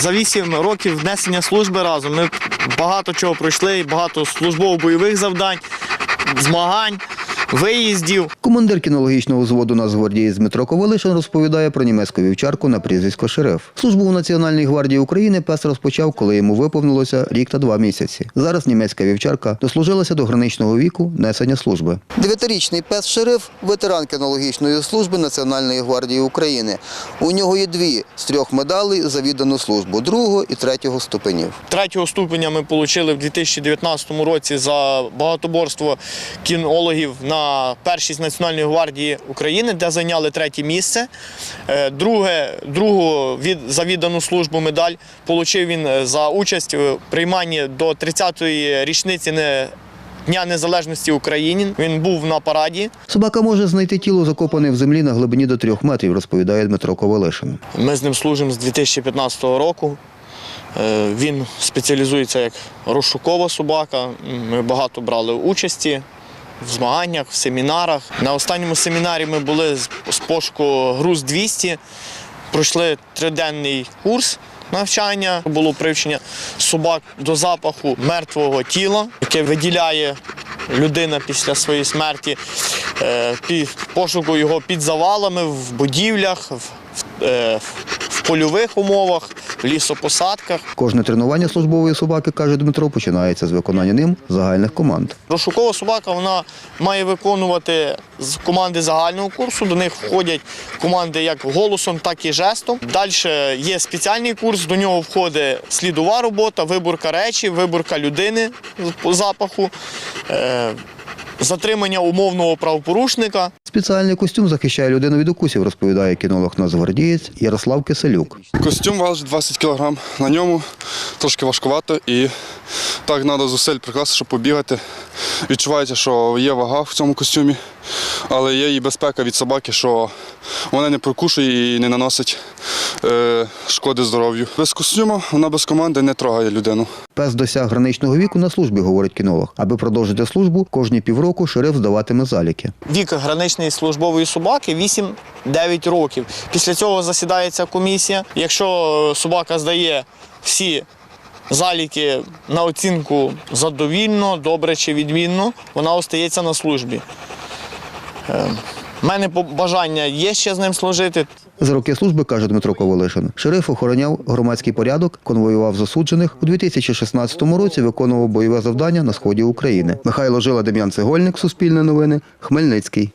за 8 років внесення служби разом ми багато чого пройшли, багато службово-бойових завдань, змагань, виїздів. Командир кінологічного взводу Нацгвардії Дмитро Ковалишин розповідає про німецьку вівчарку на прізвисько Шериф. Службу у Національній гвардії України пес розпочав, коли йому виповнилося рік та два місяці. Зараз німецька вівчарка дослужилася до граничного віку несення служби. Дев'ятирічний пес Шериф ветеран кінологічної служби Національної гвардії України. У нього є дві з трьох медалей за віддану службу другого і третього ступенів. Третього ступеня ми отримали в 2019 році за багатоборство кінологів на першість Національної гвардії України, де зайняли третє місце. Е, Друге, другу від, за віддану службу медаль отримав він е, за участь в прийманні до 30-ї річниці не- Дня Незалежності України. Він був на параді. Собака може знайти тіло закопане в землі на глибині до трьох метрів, розповідає Дмитро Ковалишин. Ми з ним служимо з 2015 року. Е, Він спеціалізується як розшукова собака. Ми багато брали участі в змаганнях, в семінарах. На останньому семінарі ми були з- пошуку груз 200, пройшли триденний курс. Навчання було привчення собак до запаху мертвого тіла, яке виділяє людина після своєї смерті, е, пошуку його під завалами, в будівлях, в, в, е, польових умовах, лісопосадках. Кожне тренування службової собаки, каже Дмитро, починається з виконання ним загальних команд. Розшукова собака вона має виконувати з команди загального курсу. До них входять команди як голосом, так і жестом. Далі є спеціальний курс, до нього входить слідова робота, виборка речі, виборка людини по запаху, е, затримання умовного правопорушника. Спеціальний костюм захищає людину від укусів, розповідає кінолог нацгвардієць Ярослав Киселюк. Костюм важить 20 кг. На ньому трошки важкувато і так треба зусиль прикласти, щоб побігати. Відчувається, що є вага в цьому костюмі, але є і безпека від собаки, що вона не прокушує і не наносить е, шкоди здоров'ю. Без костюму вона без команди не трогає людину. Пес досяг граничного віку на службі, говорить кінолог. Аби продовжити службу, кожні півроку шериф здаватиме заліки. Вік граничної службової собаки 8-9 років. Після цього засідається комісія. Якщо собака здає всі заліки на оцінку задовільно, добре чи відмінно, вона остається на службі. У мене бажання є ще з ним служити. За роки служби, каже Дмитро Ковалишин, шериф охороняв громадський порядок, конвоював засуджених. У 2016 році виконував бойове завдання на сході України. Михайло Жила, Дем'ян Цегольник, Суспільне новини, Хмельницький.